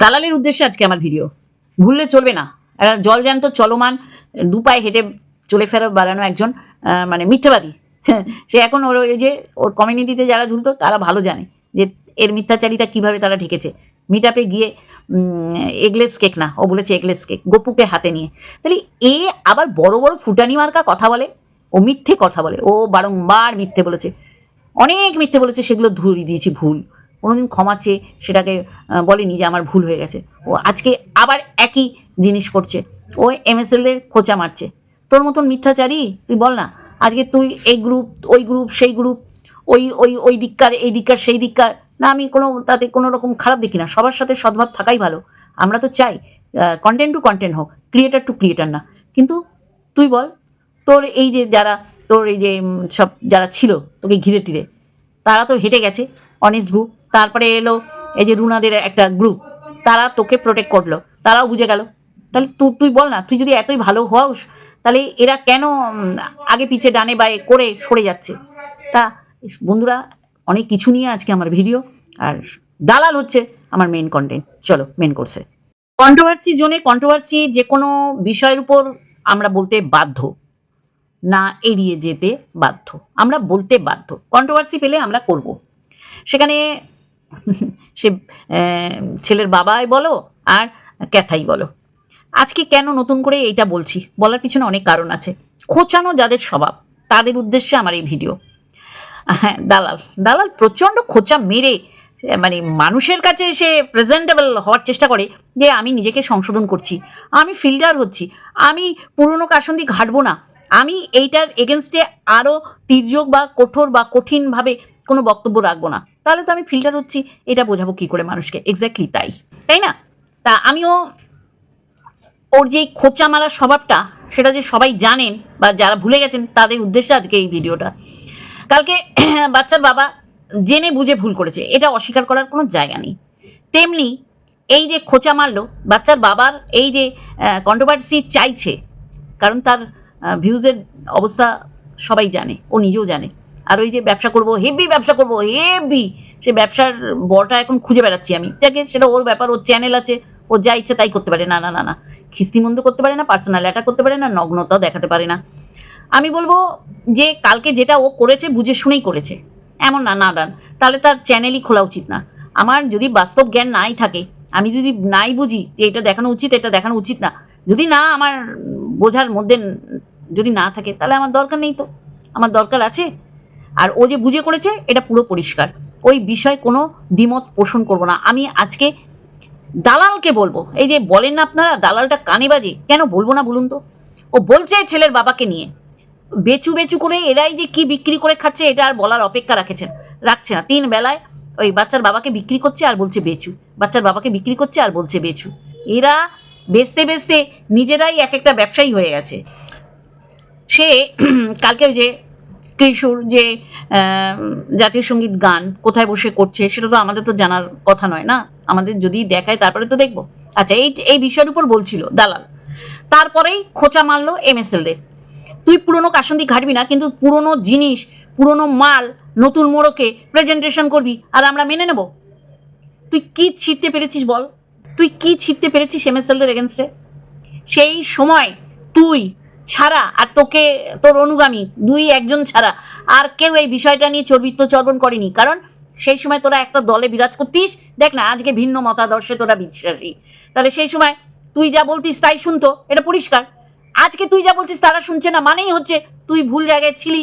দালালের উদ্দেশ্যে আজকে আমার ভিডিও ভুললে চলবে না। একটা জলজ্যান্ত চলমান, দু পায়ে হেঁটে চলে ফেরো বেড়ানো একজন মানে মিথ্যাবাদী। সে এখন ওর ওই যে ওর কমিউনিটিতে যারা ঝুলতো, তারা ভালো জানে যে এর মিথ্যাচারিতা কীভাবে তারা ঢেকেছে মিট আপে গিয়ে এগলেস কেক না, ও বলেছে এগলেস কেক গপুকে হাতে নিয়ে। তাহলে এ আবার বড় বড় ফুটানি মার্কা কথা বলে, ও মিথ্যে কথা বলে, ও বারংবার মিথ্যে বলেছে। অনেক মিথ্যে বলেছে, সেগুলো ধরিয়ে দিয়েছি ভুল। কোনোদিন ক্ষমা চেয়ে সেটাকে বলেনি যে আমার ভুল হয়ে গেছে। ও আজকে আবার একই জিনিস করছে। ও এমএসএল এর খোঁচা মারছে। তোর মতন মিথ্যাচারী, তুই বল না। আজকে তুই এই গ্রুপ ওই গ্রুপ সেই গ্রুপ ওই ওই ওই দিককার, এই দিককার, সেই দিককার। না, আমি কোনো, তাতে কোনো রকম খারাপ দেখি না। সবার সাথে সদ্ভাব থাকাই ভালো। আমরা তো চাই কন্টেন্ট টু কন্টেন্ট হোক ক্রিয়েটার টু ক্রিয়েটার না। কিন্তু তুই বল, তোর এই যে যারা, তোর এই যে সব যারা ছিল, তোকে ঘিরে টিরে, তারা তো হেঁটে গেছে অনেস্ট গ্রুপ তারপরে এলো এই যে রুনাদের একটা গ্রুপ তারা তোকে প্রোটেক্ট করল। তারাও বুঝে গেল। তাহলে তুই তুই বল না, তুই যদি এতই ভালো হস তাহলে এরা কেন আগে পিছে ডানে বায়ে করে সরে যাচ্ছে? তা বন্ধুরা, অনেক কিছু নিয়ে আজকে আমার ভিডিও আর দালাল হচ্ছে আমার মেন কন্টেন্ট চলো মেন কোর্সে কন্ট্রোভার্সি জোনে কন্ট্রোভার্সি যে কোনো বিষয়ের উপর আমরা বলতে বাধ্য। না এড়িয়ে যেতে বাধ্য। আমরা বলতে বাধ্য। কন্ট্রোভার্সি পেলে আমরা করব। সেখানে সে ছেলের বাবাই বলো আর ক্যাথাই বলো। আজকে কেন নতুন করে এইটা বলছি? বলার পিছনে অনেক কারণ আছে। খোঁচানো যাদের স্বভাব, তাদের উদ্দেশ্যে আমার এই ভিডিও। হ্যাঁ দালাল দালাল প্রচণ্ড খোঁচা মেরে মানে মানুষের কাছে সে প্রেজেন্টেবল হওয়ার চেষ্টা করে যে আমি নিজেকে সংশোধন করছি। আমি ফিল্ডার হচ্ছি। আমি পুরনো কাসন্দি ঘাটবো না। আমি এইটার এগেনস্টে আরও তির্যক বা কঠোর বা কঠিনভাবে কোনো বক্তব্য রাখব না। তাহলে তো আমি ফিল্টার হচ্ছি, এটা বোঝাবো কী করে মানুষকে? এক্স্যাক্টলি তাই। তাই না? তা আমিও ওর যে খোঁচা মারা স্বভাবটা, সেটা যে সবাই জানেন বা যারা ভুলে গেছেন, তাদের উদ্দেশ্যে আজকে এই ভিডিওটা। কালকে বাচ্চার বাবা জেনে বুঝে ভুল করেছে, এটা অস্বীকার করার কোনো জায়গা নেই। তেমনি এই যে খোঁচা মারলো, বাচ্চার বাবার এই যে কন্ট্রোভার্সি চাইছে, কারণ তার ভিউজের অবস্থা সবাই জানে, ও নিজেও জানে। আর ওই যে ব্যবসা করব হেভি ব্যবসা করব হেভি সে ব্যবসার বড়টা এখন খুঁজে বেড়াচ্ছি আমি। দেখে সেটা ওর ব্যাপার, ওর চ্যানেল আছে, ও যা ইচ্ছে তাই করতে পারে। না না না না। খিস্তিমন্দ করতে পারে না পার্সোনাল অ্যাটাক করতে পারে না, নগ্নতাও দেখাতে পারে না। আমি বলব যে কালকে যেটা ও করেছে, বুঝে শুনেই করেছে। এমন না না দান তাহলে তার চ্যানেলই খোলা উচিত না। আমার যদি বাস্তব জ্ঞান নাই থাকে, আমি যদি নাই বুঝি যে এটা দেখানো উচিত, এটা দেখানো উচিত না। যদি না আমার বোঝার মধ্যে যদি না থাকে, তাহলে আমার দরকার নেই তো। আমার দরকার আছে? আর ও যে বুঝে করেছে, এটা পুরো পরিষ্কার। ওই বিষয়ে কোনো দ্বিমত পোষণ করব না। আমি আজকে দালালকে বলব, এই যে বলেন না আপনারা, দালালটা কানে বাজে কেন বলব না বলুন তো? ও বলছে ছেলের বাবাকে নিয়ে। বেচু বেচু করে এরাই যে কি বিক্রি করে খাচ্ছে, এটা আর বলার অপেক্ষা রাখেছেন রাখছে না। তিন বেলায় ওই বাচ্চার বাবাকে বিক্রি করছে আর বলছে বেচু। বাচ্চার বাবাকে বিক্রি করছে আর বলছে বেচু। এরা বেচতে বেচতে নিজেরাই এক একটা ব্যবসায়ী হয়ে গেছে। সে কালকে যে কৃষুর যে জাতীয় সংগীত গান কোথায় বসে করছে সেটা তো আমাদের তো জানার কথা নয় না? আমাদের যদি দেখায় তারপরে তো দেখব। আচ্ছা এই এই বিষয়ের উপর বলছিল দালাল। তারপরেই খোঁচা মারলো এম এস এমএসএলদের। তুই পুরনো কাসন্দি ঘাটবি না, কিন্তু পুরনো জিনিস, পুরনো মাল, নতুন মোড়কে প্রেজেন্টেশন করবি, আর আমরা মেনে নেব। তুই কি ছিটতে পেরেছিস বল? তুই কি ছিটতে পেরেছিস এম এমএসএলদের এগেনস্টে সেই সময় তুই ছাড়া, আর তোকে, তোর অনুগামী, দুই একজন ছাড়া, আর কেউ এই বিষয়টা নিয়ে চর্বিত্ব চর্বণ করেনি। কারণ সেই সময় তোরা একটা দলে বিরাজ করতিস, দেখ না, আজকে ভিন্ন মতাদর্শে তোরা বিশ্বাসী। তাহলে সেই সময় তুই যা বলতিস তাই শুনতো, এটা পরিষ্কার। আজকে তুই যা বলছিস তারা শুনছে না, মানেই হচ্ছে তুই ভুল জায়গায় ছিলি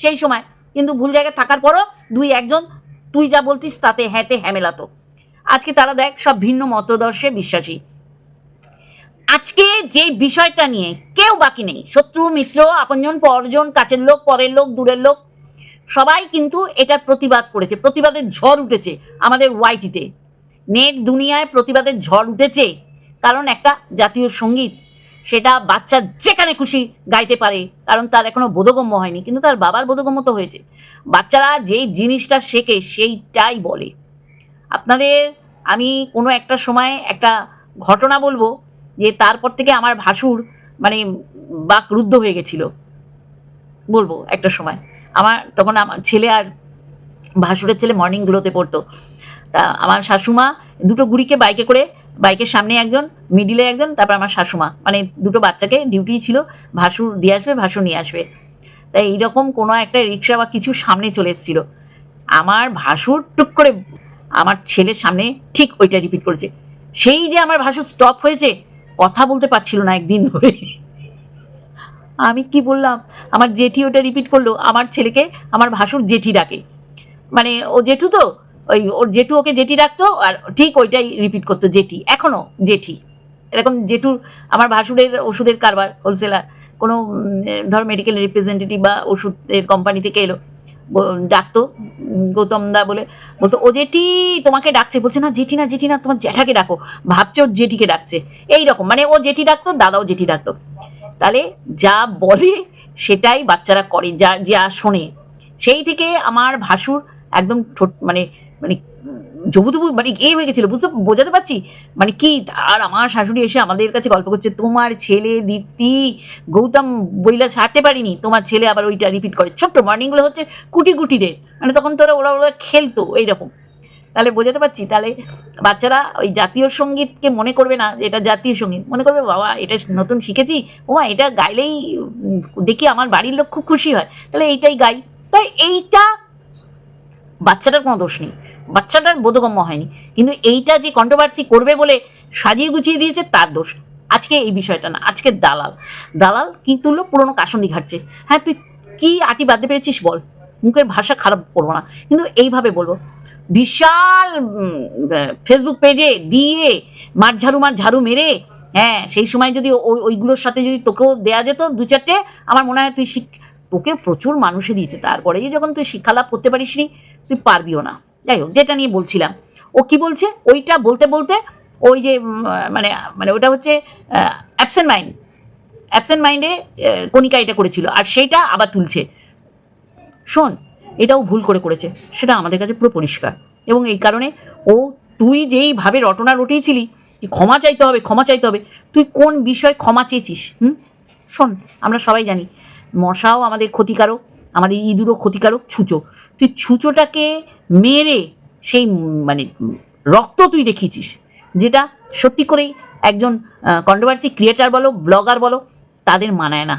সেই সময়। কিন্তু ভুল জায়গায় থাকার পরও দুই একজন, তুই যা বলতিস তাতে হ্যাঁতে হ্যামেলাতো আজকে তারা দেখ সব ভিন্ন মতদর্শে বিশ্বাসী। আজকে যে বিষয়টা নিয়ে কেউ বাকি নেই, শত্রু, মিত্র, আপনজন, পরজন, কাছের লোক, পরের লোক, দূরের লোক, সবাই কিন্তু এটার প্রতিবাদ করেছে, প্রতিবাদের ঝড় উঠেছে আমাদের ওয়াইটিতে। নেট দুনিয়ায় প্রতিবাদের ঝড় উঠেছে, কারণ একটা জাতীয় সংগীত, সেটা বাচ্চা যেখানে খুশি গাইতে পারে, কারণ তার এখনও বোধগম্য হয়নি, কিন্তু তার বাবার বোধগম্য তো হয়েছে। বাচ্চারা যেই জিনিসটা শেখে সেইটাই বলে। আপনাদের, আমি কোনো একটা সময় একটা ঘটনা বলব যে তারপর থেকে আমার ভাসুর মানে বাক রুদ্ধ হয়ে গেছিল। বলব একটা সময়। আমার তখন আমার ছেলে আর ভাসুরের ছেলে মর্নিং গ্লোতে পড়তো। তা আমার শাশুমা দুটো গুড়িকে বাইকে করে, বাইকের সামনে একজন মিডিলে একজন, তারপর আমার শাশুমা। মানে দুটো বাচ্চাকে ডিউটি ছিল, ভাসুর দিয়ে আসবে, ভাসুর নিয়ে আসবে। তাই এইরকম কোনো একটা রিক্সা বা কিছু সামনে চলে এসেছিল। আমার ভাসুর টুক করে আমার ছেলের সামনে ঠিক ওইটা রিপিট করেছে। সেই যে আমার ভাসুর স্টপ হয়েছে কথা বলতে পারছিল না একদিন ধরে। আমি কি বললাম? আমার জেঠি ওটা রিপিট করল, আমার ছেলেকে আমার ভাসুর জেঠি ডাকে। মানে ও জেঠু তো? ওই ওর জেঠু ওকে জেঠি ডাকতো আর ঠিক ওইটাই রিপিট করতো জেঠি এখনও জেঠি। এরকম জেঠুর, আমার ভাসুরের ওষুধের কারবার হোলসেলার কোনো ধর মেডিকেল রিপ্রেজেন্টেটিভ বা ওষুধের কোম্পানি থেকে এলো। ডাকতো, গৌতম দা বলে, বলতো, ও জেঠি তোমাকে ডাকছে। বলছে, না, জেঠি না জেঠি না, তোমার জ্যাঠাকে ডাকো। ভাবছে ওর জেঠিকে ডাকছে? এইরকম মানে ও জেঠি ডাকতো, দাদাও জেঠি ডাকতো। তাহলে যা বলে সেটাই বাচ্চারা করে, যা যা শোনে। সেই থেকে আমার ভাসুর একদম মানে মানে জবুতবু মানে এ হয়ে গেছিল, বুঝতে বোঝাতে পারছি? মানে কি, আর আমার শাশুড়ি এসে আমাদের কাছে গল্প করছে, তোমার ছেলে দীপ্তি গৌতম বইলা ছাড়তে পারিনি, তোমার ছেলে আবার ওইটা রিপিট করে। ছোট্ট মর্নিংগুলো হচ্ছে কুটি কুটিদের মানে তখন তোরা ওরা ওরা খেলতো এইরকম। তাহলে বোঝাতে পারছি, তাহলে বাচ্চারা ওই জাতীয় সঙ্গীতকে মনে করবে না যে এটা জাতীয় সংগীত, মনে করবে, বাবা, এটা নতুন শিখেছি ওমা এটা গাইলেই দেখি আমার বাড়ির লোক খুব খুশি হয়। তাহলে এইটাই গাই। তাই এইটা বাচ্চাটার কোনো দোষ নেই। বাচ্চাটার বোধগম্য হয়নি। কিন্তু এইটা যে কন্ট্রোভার্সি করবে বলে সাজিয়ে গুছিয়ে দিয়েছে, তার দোষ। আজকে এই বিষয়টা না, আজকে দালাল। দালাল কি তুললো? পুরোনো কাসন্দি ঘাটছে। হ্যাঁ তুই কি আটি বাঁধতে পেরেছিস বল? মুখের ভাষা খারাপ করব না। কিন্তু এইভাবে বলব, বিশাল ফেসবুক পেজে দিয়ে মার ঝাড়ু মার ঝাড়ু মেরে হ্যাঁ সেই সময় যদি ওই ওইগুলোর সাথে যদি তোকেও দেয়া যেত, দু চারটে, আমার মনে হয় তুই শিখ তোকে প্রচুর মানুষে দিতে। তারপরে যখন তুই শিক্ষা লাভ করতে পারিস নি তুই পারবিও না। যাই হোক, যেটা নিয়ে বলছিলাম। ও কি বলছে? ওইটা বলতে বলতে ওই যে মানে মানে ওটা হচ্ছে অ্যাবসেন্ট মাইন্ড অ্যাবসেন্ট মাইন্ডে কণিকা এটা করেছিল, আর সেইটা আবার তুলছে। শোন, এটাও ভুল করে করেছে। সেটা আমাদের কাছে পুরো পরিষ্কার। এবং এই কারণে ও, তুই যেইভাবে রটনা রটিয়েছিলি ক্ষমা চাইতে হবে, ক্ষমা চাইতে হবে, তুই কোন বিষয়ে ক্ষমা চেয়েছিস, হুম? শোন, আমরা সবাই জানি, মশাও আমাদের ক্ষতিকারক আমাদের ইঁদুরও ক্ষতিকারক ছুঁচো। তুই ছুঁচোটাকে মেরে সেই মানে রক্ত তুই দেখিয়েছিস, যেটা সত্যি করেই একজন কন্ট্রোভার্সি ক্রিয়েটার বলো ব্লগার বলো, তাদের মানায় না।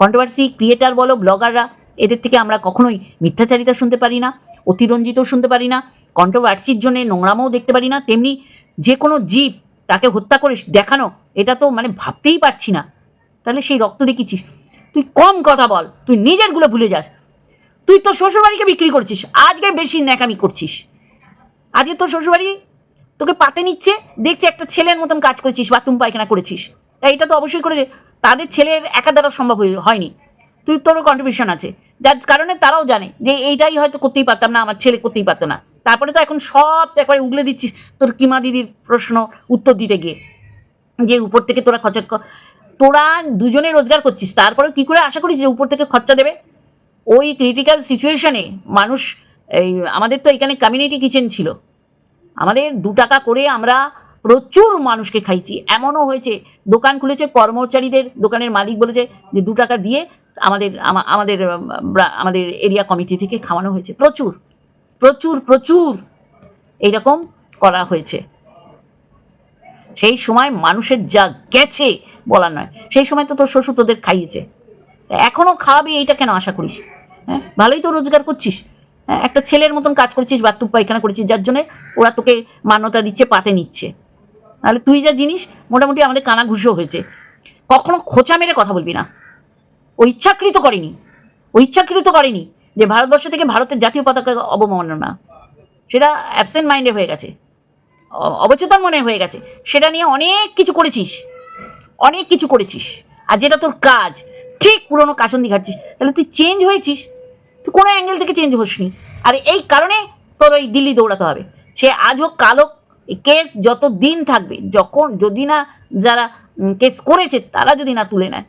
কন্ট্রোভার্সি ক্রিয়েটার বলো ব্লগাররা এদের থেকে আমরা কখনোই মিথ্যাচারিতা শুনতে পারি না, অতিরঞ্জিতও শুনতে পারি না কন্ট্রোভার্সির জন্য নোংরামও দেখতে পারি না, তেমনি যে কোনো জীব তাকে হত্যা করে দেখানো, এটা তো মানে ভাবতেই পারছি না। তাহলে সেই রক্ত দেখিছিস তুই কম কথা বল, তুই নিজেরগুলো ভুলে যাস। তুই তোর শ্বশুরবাড়িকে বিক্রি করছিস, আজকে বেশি ন্যাকামি করছিস। আজকে তোর শ্বশুরবাড়ি তোকে পাতে নিচ্ছে, দেখছে একটা ছেলের মতন কাজ করেছিস, বাথরুম, পায়খানা করেছিস। তাই এটা তো অবশ্যই করে তাদের ছেলের একা দ্বারা সম্ভব হয়ে- হয়নি। তুই তোরও কন্ট্রিবিউশন আছে, যার কারণে তারাও জানে যে এইটাই হয়তো করতেই পারতাম না, আমার ছেলে করতেই পারতো না। তারপরে তো এখন সব একবারে উগলে দিচ্ছিস তোর কিমা দিদির প্রশ্ন উত্তর দিতে গিয়ে, যে উপর থেকে তোরা খরচা ক- তোরা দুজনে রোজগার করছিস, তারপরেও কি করে আশা করিস যে উপর থেকে খরচা দেবে? ওই ক্রিটিক্যাল সিচুয়েশনে মানুষ, এই আমাদের তো এখানে কমিউনিটি কিচেন ছিল। আমাদের দু টাকা করে আমরা প্রচুর মানুষকে খাইছি এমনও হয়েছে, দোকান খুলেছে, কর্মচারীদের দোকানের মালিক বলেছে যে দু টাকা দিয়ে আমাদের আমাদের আমাদের এরিয়া কমিটি থেকে খাওয়ানো হয়েছে। প্রচুর প্রচুর প্রচুর এইরকম করা হয়েছে। সেই সময় মানুষের যা গেছে বলার নয়। সেই সময় তো তোর শ্বশুর তোদের খাইয়েছে। এখনও খাওয়াবি এইটা কেন আশা করিস? হ্যাঁ? ভালোই তো রোজগার করছিস। হ্যাঁ? একটা ছেলের মতন কাজ করছিস বাথরুম পায়খানা করেছিস, যার জন্যে ওরা তোকে মান্যতা দিচ্ছে, পাতে নিচ্ছে। তাহলে তুই যা জিনিস, মোটামুটি আমাদের কানা ঘুষো হয়েছে। কখনো খোঁচা মেরে কথা বলবি না। ও ইচ্ছাকৃত করেনি। ও ইচ্ছাকৃত করেনি যে ভারতবর্ষ থেকে ভারতের জাতীয় পতাকা অবমাননা। সেটা অ্যাবসেন্ট মাইন্ডে হয়ে গেছে। অবচেতন মনে হয়ে গেছে। সেটা নিয়ে অনেক কিছু করেছিস। অনেক কিছু করেছিস। আর যেটা তোর কাজ, ঠিক পুরনো কাসন্দি ঘাটছিস। তাহলে তুই চেঞ্জ হয়েছিস। তুই কোনো অ্যাঙ্গেল থেকে চেঞ্জ হোসনি। আর এই কারণে তোর ওই দিল্লি দৌড়াতে হবে। সে আজ হোক, কাল হোক কেস যত দিন থাকবে, যখন যদি না যারা কেস করেছে, তারা যদি না তুলে নেয়,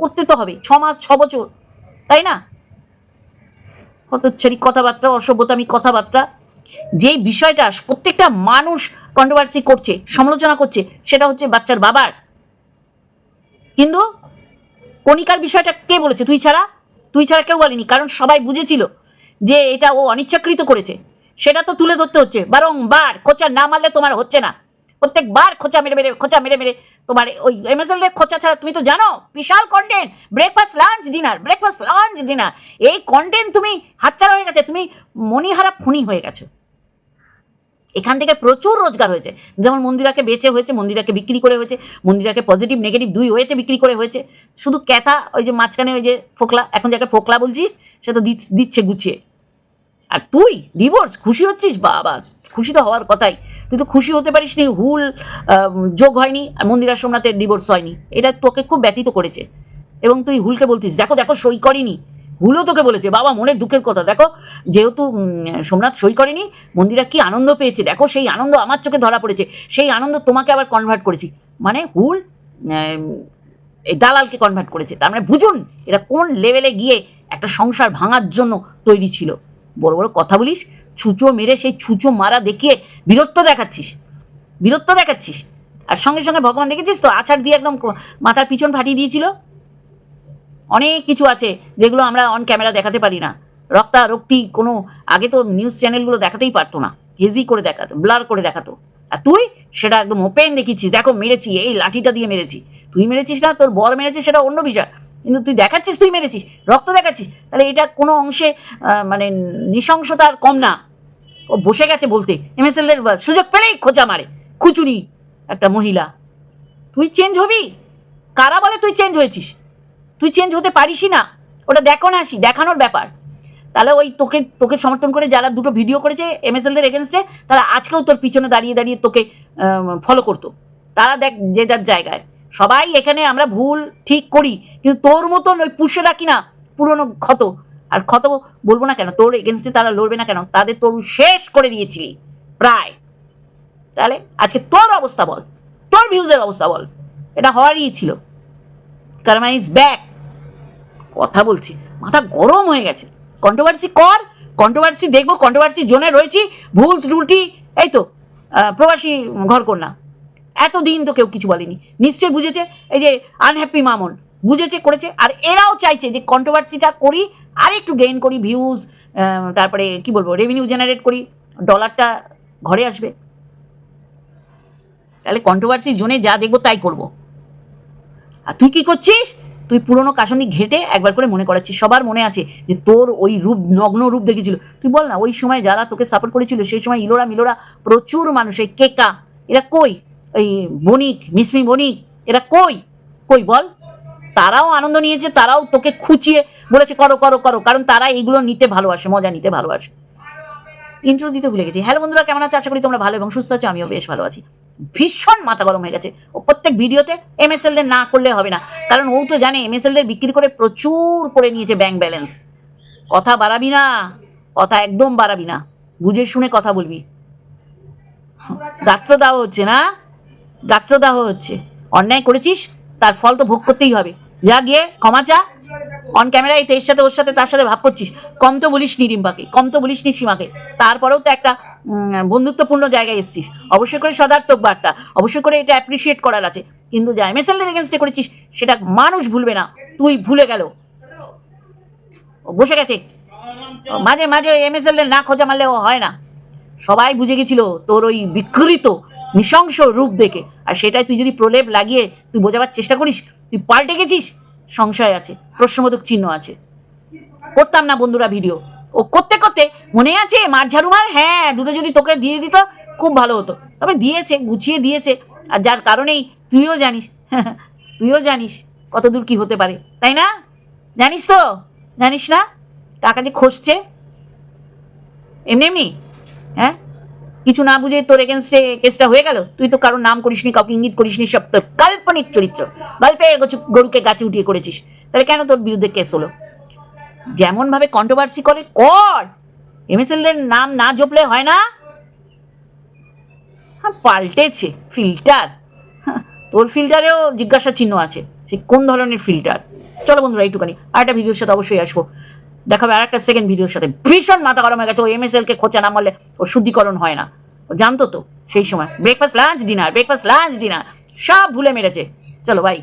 করতে তো হবে। ছ মাস, ছ বছর, তাই না? ছেড়ি কথাবার্তা, অসভ্যতামি কথাবার্তা, যে বিষয়টা, প্রত্যেকটা মানুষ কন্ট্রোভার্সি করছে, সমালোচনা করছে, সেটা হচ্ছে বাচ্চার বাবার। কিন্তু কণিকার বিষয়টা কে বলেছে? তুই ছাড়া? তুই ছাড়া কেউ বলেনি, কারণ সবাই বুঝেছিল যে এটা ও অনিচ্ছাকৃত করেছে। সেটা তো তুলে ধরতে হচ্ছে। বারংবার খোঁচা না মারলে তোমার হচ্ছে না। প্রত্যেকবার খোঁচা মেরে মেরে, খোঁচা মেরে মেরে তোমার ওই এমএসএল এর খোঁচা ছাড়া তুমি তো জানো? বিশাল content breakfast lunch dinner breakfast lunch dinner এই কন্টেন্ট তুমি হাতছাড়া হয়ে গেছে। তুমি মনিহারা খুনি হয়ে গেছো। এখান থেকে প্রচুর রোজগার হয়েছে। যেমন মন্দিরাকে বেচে হয়েছে, মন্দিরাকে বিক্রি করে হয়েছে, মন্দিরাকে পজিটিভ নেগেটিভ দুই ওয়েতে বিক্রি করে হয়েছে। শুধু ক্যাথা, ওই যে মাঝখানে ওই যে ফোকলা, এখন যাকে ফোকলা বলছি, সে তো দিচ্ছে, গুছিয়ে। আর তুই ডিভোর্স খুশি হচ্ছিস? বাবা, খুশি তো হওয়ার কথাই। তুই তো খুশি হতে পারিস নি, হুল যোগ হয়নি, আর মন্দিরা সোমনাথের ডিভোর্স হয়নি। এটা তোকে খুব ব্যতীত করেছে। এবং তুই হুলকে বলতিস, দেখো দেখো, সই করিনি। হুলও তোকে বলেছে। বাবা, মনের দুঃখের কথা। দেখো, যেহেতু সোমনাথ সই করেনি, মন্দিরা কি আনন্দ পেয়েছে? দেখো, সেই আনন্দ আমার চোখে ধরা পড়েছে। সেই আনন্দ তোমাকে আবার কনভার্ট করেছি। মানে হুল এই দালালকে কনভার্ট করেছে। তার মানে বুঝুন, এরা কোন লেভেলে গিয়ে একটা সংসার ভাঙার জন্য তৈরি ছিল। বড় বড় কথা বলিস, ছুঁচো মেরে সেই ছুঁচো মারা দেখিয়ে বীরত্ব দেখাচ্ছিস। বীরত্ব দেখাচ্ছিস। আর সঙ্গে সঙ্গে ভগবান দেখেছিস তো? আছাড় দিয়ে একদম মাথার পিছন ফাটিয়ে দিয়েছিল? অনেক কিছু আছে যেগুলো আমরা অন ক্যামেরা দেখাতে পারি না। রক্তা রক্তি কোনো, আগে তো নিউজ চ্যানেলগুলো দেখাতেই পারতো না। হেজি করে দেখাতো, ব্লার করে দেখাতো। আর তুই সেটা একদম ওপেন দেখিছিস দেখো, মেরেছি, এই লাঠিটা দিয়ে মেরেছি। তুই মেরেছিস না, তোর বর মেরেছিস সেটা অন্য বিষয়। কিন্তু তুই দেখাচ্ছিস, তুই মেরেছিস, রক্ত দেখাচ্ছিস, তাহলে এটা কোনো অংশে মানে নৃশংসতার কম না। ও বসে গেছে বলতে এমএসএল এর সুযোগ পেলেই খোঁচা মারে। খুচুরি একটা মহিলা। তুই চেঞ্জ হবি? কারা বলে তুই চেঞ্জ হয়েছিস? তুই চেঞ্জ হতে পারিসই না। ওটা দেখো না আসি, দেখানোর ব্যাপার। তাহলে ওই তোকে তোকে সমর্থন করে যারা দুটো ভিডিও করেছে এমএসএলদের এগেনস্টে তারা আজকেও তোর পিছনে দাঁড়িয়ে দাঁড়িয়ে তোকে ফলো করতো। তারা দেখ যে যার জায়গায়। সবাই এখানে আমরা ভুল ঠিক করি, কিন্তু তোর মতন ওই পুষে রাখি না পুরনো ক্ষত। আর ক্ষত বলব না কেন, তোর এগেনস্টে তারা লড়বে না কেন, তাদের তোর শেষ করে দিয়েছিলি, প্রায়। তাহলে আজকে তোর অবস্থা বল, তোর ভিউজের অবস্থা বল। এটা হওয়ারই ছিল। কারমা ইজ ব্যাক কথা বলছি, মাথা গরম হয়ে গেছে। কন্ট্রোভার্সি কর কন্ট্রোভার্সি দেখব কন্ট্রোভার্সি জোনে রয়েছি, ভুল, ত্রুটি, এই তো প্রবাসী ঘর কন্যা এতদিন তো কেউ কিছু বলেনি। নিশ্চয়ই বুঝেছে, এই যে আনহ্যাপি মামন, বুঝেছে, করেছে, আর এরাও চাইছে যে কন্ট্রোভার্সিটা করি আর একটু গেইন করি ভিউজ তারপরে কি বলব রেভিনিউ জেনারেট করি ডলারটা ঘরে আসবে। তাহলে কন্ট্রোভার্সি জোনে যা দেখব তাই করব। আর তুই কি করছিস? তুই পুরনো কাশনি ঘেটে একবার করে মনে করাচ্ছিস, সবার মনে আছে যে তোর ওই রূপ, নগ্ন রূপ দেখেছিল তুই বল না, ওই সময় যারা তোকে সাপোর্ট করেছিল, সেই সময় ইলোরা মিলোরা প্রচুর মানুষ এই কেকা, এরা কই? ওই বণিক, মিসমি বণিক, এরা কই? কই বল? তারাও আনন্দ নিয়েছে, তারাও তোকে খুঁচিয়ে বলেছে, করো করো করো। কারণ তারা এইগুলো নিতে ভালোবাসে, মজা নিতে ভালোবাসে। ইন্ট্রো দিতে ভুলে গেছি। হ্যালো বন্ধুরা, কেমন আছে? আশা করি তোমরা ভালো এবং সুস্থ আছো, আমিও বেশ ভালো আছি। ভীষণ মাথা গরম হয়ে গেছে। ও প্রত্যেক ভিডিওতে এমএসএলদের না করলে হবে না। কারণ ও তো জানে এমএসএলদের বিক্রি করে প্রচুর করে নিয়েছে ব্যাংক ব্যালেন্স কথা বাড়াবি না, কথা একদম বাড়াবি না। বুঝে শুনে কথা বলবি। গাত্রদাহ হচ্ছে না? গাত্রদাহ হচ্ছে। অন্যায় করেছিস, তার ফল তো ভোগ করতেই হবে। যা গিয়ে ক্ষমা চা। অন ক্যামেরায় এর সাথে, ওর সাথে, তার সাথে ভাব করছিস। কম তো বলিস নি রিম্পাকে, কম তো বলিস নি সীমাকে। তারপরেও তো একটা বন্ধুত্বপূর্ণ জায়গায় এসছিস। অবশ্যই করে সদার্থক বার্তা, অবশ্যই করে এটা অ্যাপ্রিসিয়েট করার আছে। কিন্তু যা এমএসএল এর এগেনস্টে করেছিস, সেটা মানুষ ভুলবে না। তুই ভুলে গেল। বসে গেছে। মাঝে মাঝে এমএসএল এর না খোঁজা মারলে ও হয় না। সবাই বুঝে গেছিল তোর ওই বিকৃত, নৃশংস রূপ দেখে। আর সেটাই তুই যদি প্রলেপ লাগিয়ে তুই বোঝাবার চেষ্টা করিস, তুই পাল্টে গেছিস? সংশয় আছে, প্রশ্নবোধক চিহ্ন আছে। করতাম না বন্ধুরা ভিডিও ও করতে করতে মনে আছে, মার ঝাড়ু মার? হ্যাঁ দুটো যদি তোকে দিয়ে দিত, খুব ভালো হতো। তবে দিয়েছে, গুছিয়ে দিয়েছে। আর যার কারণেই তুইও জানিস তুইও জানিস কত দূর কি হতে পারে, তাই না? জানিস তো? জানিস না? টাকা যে খসছে। এমনি এমনি হ্যাঁ? কিছু না বুঝে তোর এগেনস্টে কেসটা হয়ে গেল? তুই তো কারোর নাম করিসনি, কাউকে ইঙ্গিত করিসনি, সব তোর কাল্পনিক চরিত্র। গল্পের গরুকে গাছে উঠিয়ে করেছিস। তাহলে কেন তোর বিরুদ্ধে কেস হলো? যেমন ভাবে কন্ট্রোভার্সি করে, কর! এমএসএল এর নাম না জপলে হয় না? হ্যাঁ পাল্টেছে ফিল্টার তোর ফিল্টারেও জিজ্ঞাসা চিহ্ন আছে, সে কোন ধরনের ফিল্টার চলো বন্ধুরা একটুখানি আর একটা ভিডিওর সাথে অবশ্যই আসব। দেখাবে আর একটা সেকেন্ড ভিডিওর সাথে। ভীষণ মাথা গরম হয়ে গেছে। ও এম এস কে খোঁচা না মারলে ও শুদ্ধিকরণ হয় না। ও জানতো তো সেই সময়। Breakfast lunch dinner breakfast lunch dinner সব ভুলে মেরেছে। চলো বাই